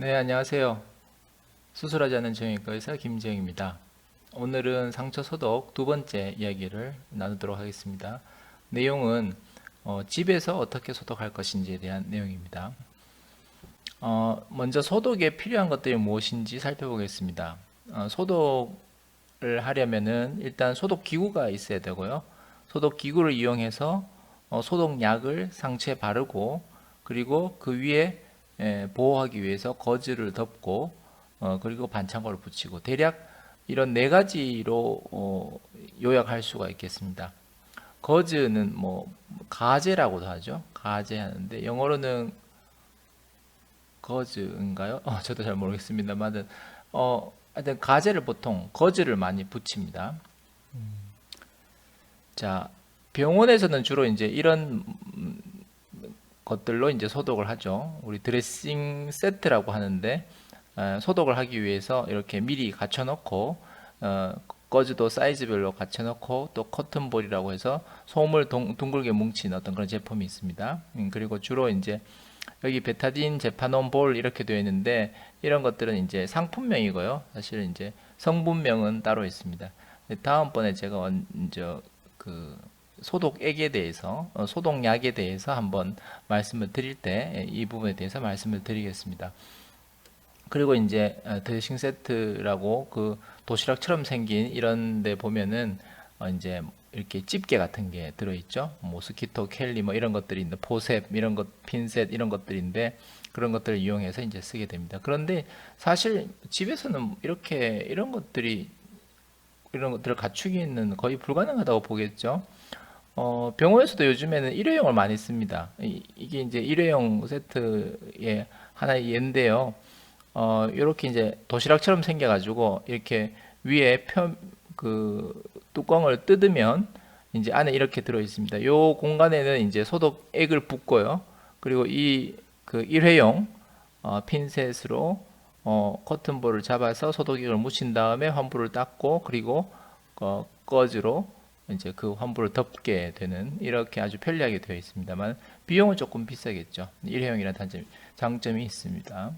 네, 안녕하세요. 수술하지 않는 정형외과 의사 김지영입니다. 오늘은 상처 소독 두 번째 이야기를 나누도록 하겠습니다. 내용은 어, 집에서 어떻게 소독할 것인지에 대한 내용입니다. 어, 먼저 소독에 필요한 것들이 무엇인지 살펴보겠습니다. 어, 소독을 하려면은 일단 소독 기구가 있어야 되고요. 소독 기구를 이용해서 어, 소독약을 상처에 바르고 그리고 그 위에 에, 보호하기 위해서 거즈를 덮고 어, 그리고 반창고를 붙이고 대략 이런 네 가지로 어, 요약할 수가 있겠습니다. 거즈는 뭐 가제라고도 하죠. 가제 하는데 영어로는 거즈인가요? 어, 저도 잘 모르겠습니다만은 어, 하여튼 가제를 보통 거즈를 많이 붙입니다. 자, 병원에서는 주로 이제 이런 음, 것들로 이제 소독을 하죠. 우리 드레싱 세트라고 하는데 어, 소독을 하기 위해서 이렇게 미리 갖춰놓고 어, 거즈도 사이즈별로 갖춰놓고 또 커튼볼이라고 해서 솜을 동, 둥글게 뭉친 어떤 그런 제품이 있습니다. 음, 그리고 주로 이제 여기 베타딘, 제파논 볼 이렇게 되어 있는데 이런 것들은 이제 상품명이고요. 사실 이제 성분명은 따로 있습니다. 다음번에 제가 먼저 그 소독액에 대해서 어, 소독약에 대해서 한번 말씀을 드릴 때 이 부분에 대해서 말씀을 드리겠습니다. 그리고 이제 어, 드레싱 세트라고 그 도시락처럼 생긴 이런 데 보면은 어, 이제 이렇게 집게 같은 게 들어있죠. 모스키토 켈리 뭐 이런 것들이 있는데 포셉 이런 것 핀셋 이런 것들인데 그런 것들을 이용해서 이제 쓰게 됩니다. 그런데 사실 집에서는 이렇게 이런 것들이 이런 것들을 갖추기는 거의 불가능하다고 보겠죠. 어, 병원에서도 요즘에는 일회용을 많이 씁니다. 이, 게 이제 일회용 세트의 하나의 예인데요. 어, 이렇게 이제 도시락처럼 생겨가지고 이렇게 위에 편, 그 뚜껑을 뜯으면 이제 안에 이렇게 들어 있습니다. 요 공간에는 이제 소독액을 붓고요. 그리고 이 그 일회용 어, 핀셋으로 어, 커튼볼을 잡아서 소독액을 묻힌 다음에 환부를 닦고 그리고 어, 거즈로 이제 그 환부를 덮게 되는 이렇게 아주 편리하게 되어 있습니다만 비용은 조금 비싸겠죠. 일회용이라는 단점 장점이 있습니다.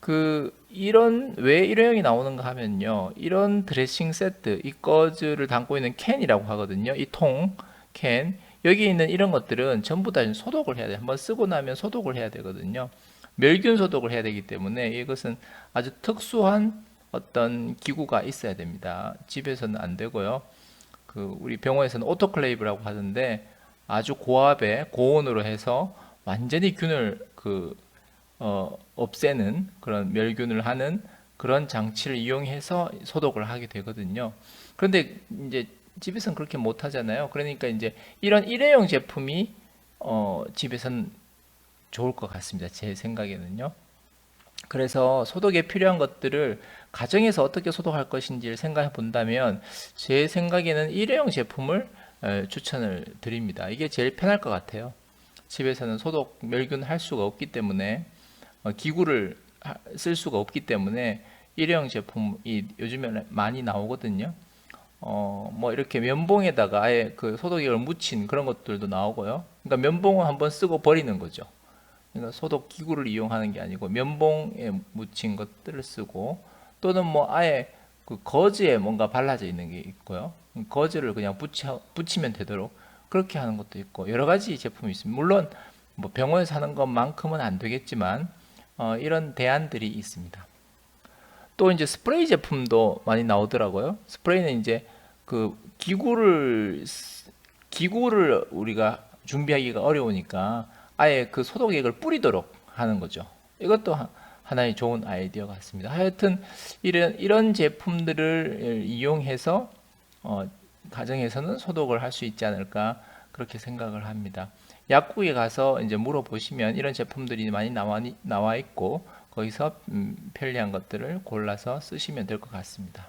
그 이런 왜 일회용이 나오는가 하면요. 이런 드레싱 세트 이 거즈를 담고 있는 캔이라고 하거든요. 이 통 캔. 여기 있는 이런 것들은 전부 다 소독을 해야 돼. 한번 쓰고 나면 소독을 해야 되거든요. 멸균 소독을 해야 되기 때문에 이것은 아주 특수한 어떤 기구가 있어야 됩니다. 집에서는 안 되고요. 그 우리 병원에서는 오토클레이브라고 하던데 아주 고압의 고온으로 해서 완전히 균을 그 어, 없애는 그런 멸균을 하는 그런 장치를 이용해서 소독을 하게 되거든요. 그런데 이제 집에서는 그렇게 못 하잖아요. 그러니까 이제 이런 일회용 제품이 어, 집에서는 좋을 것 같습니다. 제 생각에는요. 그래서 소독에 필요한 것들을 가정에서 어떻게 소독할 것인지를 생각해 본다면 제 생각에는 일회용 제품을 에, 추천을 드립니다. 이게 제일 편할 것 같아요. 집에서는 소독 멸균 할 수가 없기 때문에 어, 기구를 하- 쓸 수가 없기 때문에 일회용 제품이 요즘에 많이 나오거든요. 어, 뭐 이렇게 면봉에다가 아예 그 소독액을 묻힌 그런 것들도 나오고요. 그러니까 면봉을 한번 쓰고 버리는 거죠. 그러니까 소독 기구를 이용하는 게 아니고 면봉에 묻힌 것들을 쓰고 또는 뭐 아예 그 거즈에 뭔가 발라져 있는 게 있고요. 거즈를 그냥 붙여, 붙이면 되도록 그렇게 하는 것도 있고 여러 가지 제품이 있습니다. 물론 뭐 병원에서 하는 것만큼은 안 되겠지만 어, 이런 대안들이 있습니다. 또 이제 스프레이 제품도 많이 나오더라고요. 스프레이는 이제 그 기구를 쓰- 기구를 우리가 준비하기가 어려우니까 아예 그 소독액을 뿌리도록 하는 거죠. 이것도 하- 하나의 좋은 아이디어 같습니다. 하여튼 이런 이런 제품들을 이용해서 어, 가정에서는 소독을 할 수 있지 않을까 그렇게 생각을 합니다. 약국에 가서 이제 물어보시면 이런 제품들이 많이 나와, 나와 있고 거기서 음, 편리한 것들을 골라서 쓰시면 될 것 같습니다.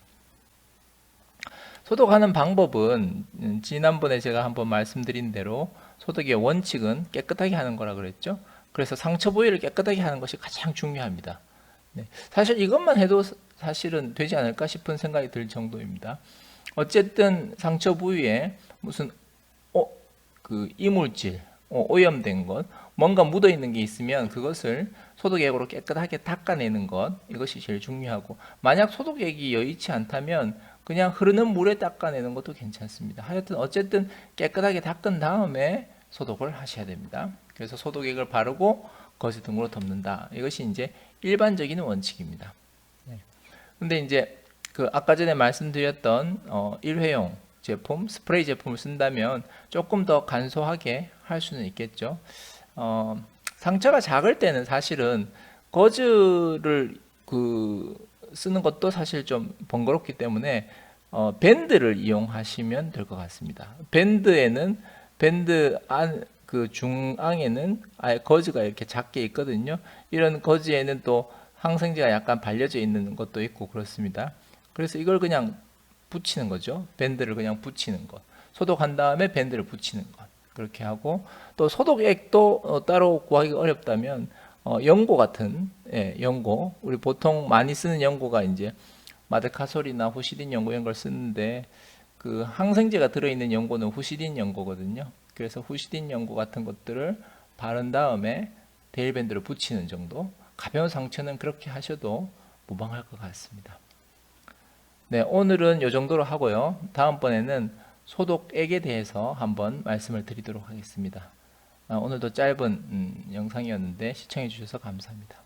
소독하는 방법은 음, 지난번에 제가 한번 말씀드린 대로 소독의 원칙은 깨끗하게 하는 거라 그랬죠. 그래서 상처 부위를 깨끗하게 하는 것이 가장 중요합니다. 네, 사실 이것만 해도 사- 사실은 되지 않을까 싶은 생각이 들 정도입니다. 어쨌든 상처 부위에 무슨 어, 그 이물질 어, 오염된 것, 뭔가 묻어 있는 게 있으면 그것을 소독액으로 깨끗하게 닦아내는 것 이것이 제일 중요하고 만약 소독액이 여의치 않다면 그냥 흐르는 물에 닦아내는 것도 괜찮습니다. 하여튼 어쨌든 깨끗하게 닦은 다음에 소독을 하셔야 됩니다. 그래서 소독액을 바르고 거즈 등으로 덮는다. 이것이 이제 일반적인 원칙입니다. 네. 근데 이제 그 아까 전에 말씀드렸던 어, 일회용 제품, 스프레이 제품을 쓴다면 조금 더 간소하게 할 수는 있겠죠. 어, 상처가 작을 때는 사실은 거즈를 그 쓰는 것도 사실 좀 번거롭기 때문에 어, 밴드를 이용하시면 될 것 같습니다. 밴드에는 밴드 안 그 중앙에는 아예 거즈가 이렇게 작게 있거든요. 이런 거즈에는 또 항생제가 약간 발려져 있는 것도 있고 그렇습니다. 그래서 이걸 그냥 붙이는 거죠. 밴드를 그냥 붙이는 것. 소독한 다음에 밴드를 붙이는 것. 그렇게 하고 또 소독액도 어, 따로 구하기 어렵다면 어, 연고 같은 예, 연고 우리 보통 많이 쓰는 연고가 이제 마데카솔이나 후시딘 연고 이런 걸 쓰는데 그 항생제가 들어있는 연고는 후시딘 연고거든요. 그래서 후시딘 연고 같은 것들을 바른 다음에 데일밴드를 붙이는 정도 가벼운 상처는 그렇게 하셔도 무방할 것 같습니다. 네, 오늘은 이 정도로 하고요. 다음번에는 소독액에 대해서 한번 말씀을 드리도록 하겠습니다. 아, 오늘도 짧은 음, 영상이었는데 시청해 주셔서 감사합니다.